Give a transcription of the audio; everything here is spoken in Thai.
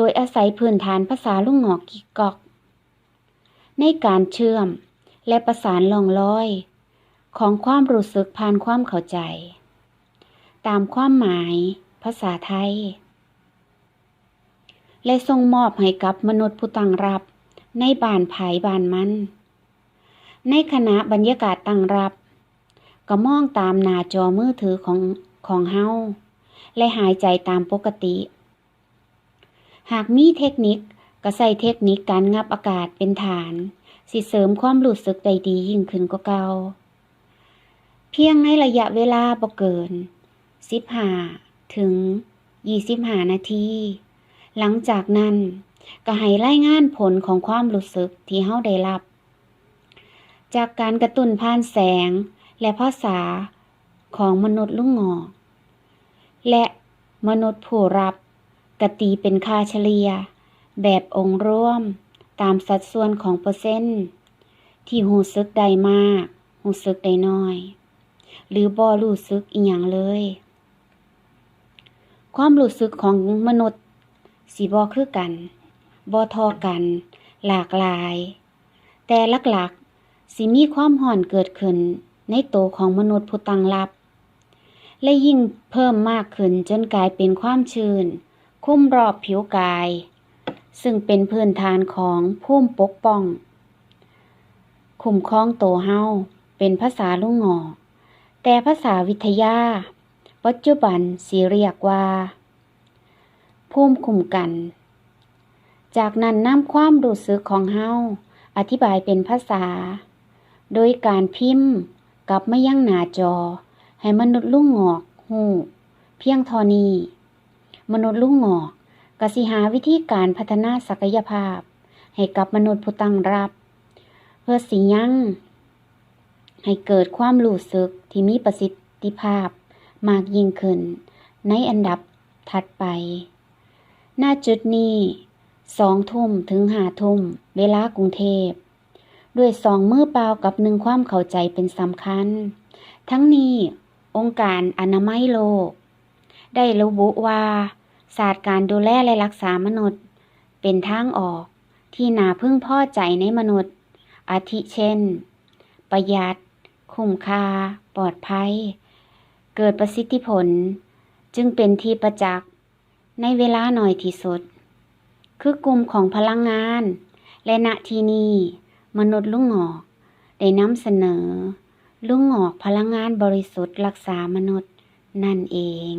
โดยอาศัยพื้นฐานภาษาลุงหงอกกิกกอก ในการเชื่อมและประสานลองลอย ของความรู้สึกผ่านความเข้าใจ ตามความหมายภาษาไทย และส่งมอบให้กับมนุษย์ผู้ตังรับในบ้านภายบ้านมัน ในขณะบรรยากาศตังรับ ก็มองตามหน้าจอมือถือของของเฮาและหายใจตามปกติ หากมีเทคนิคก็ใส่เทคนิคการงับอากาศเป็นฐาน สิเสริมความรู้สึกได้ดียิ่งขึ้นกว่าเก่า เพียงในระยะเวลาบ่เกิน 15 ถึง 25 นาที หลังจากนั้นก็ให้รายงานผลของความรู้สึกที่เฮาได้รับ จากการกระตุ้นผ่านแสงและภาษาของมนุษย์ลุงงอกและมนุษย์ผู้รับ กตีเป็นค่าเฉลี่ย แบบองค์ร่วม ตามสัดส่วนของเปอร์เซ็นต์ ที่หูซึกได้มาก หูซึกได้น้อย หรือบ่รู้สึกอีหยังเลย ความรู้สึกของมนุษย์สิบ่คือกันบ่ทอกัน หลากหลาย แต่หลักๆสิมีความห่อนเกิดขึ้นในโตวของมนุษย์ผู้ตั้งรับ และยิ่งเพิ่มมากขึ้นจนกลายเป็นความชื้น คุ้มรอบผิวกาย ซึ่งเป็นพื้นฐานของภูมิปกป้อง คุ้มครองโตวเฮาเป็นภาษาลุงงอ แต่ภาษาวิทยา ปัจจุบันสิเรียกว่า ภูมิคุ้มกัน จากนั้นนำความรู้สึกของเฮาอธิบายเป็นภาษา โดยการพิมพ์กับไมายังหน้าจอ ให้มนุษย์ลุงงอกหูเพียงทอนี้ มนุษย์ลุงงอกกสิหาวิธีการพัฒนาศักยภาพ ให้กับมนุษย์ผู้ตั้งรับ เพื่อสิยังให้เกิดความรู้สึกที่มีประสิทธิภาพมากยิ่งขึ้น ในอันดับถัดไป หน้าจุดนี้สองทุ่มถึงหาทุ่ม เวลากรุงเทพ ด้วยสองมือเปล่ากับหนึ่งความเข้าใจเป็นสำคัญ ทั้งนี้องค์การอนามัยโลก ได้ระบุว่า ศาสตร์การดูแลและรักษามนุษย์ เป็นทางออกที่น่าพึ่งพอใจในมนุษย์ อาทิเช่น ประหยัด คุ้มค่า ปลอดภัย เกิดประสิทธิผล จึงเป็นที่ประจักษ์ในเวลาหน่อยที่สุด คือกลุ่มของพลังงาน และณที่นี้มนุษย์ลุงหงอก ได้นำเสนอ ลุงหงอกพลังงานบริสุทธิ์รักษามนุษย์นั่นเอง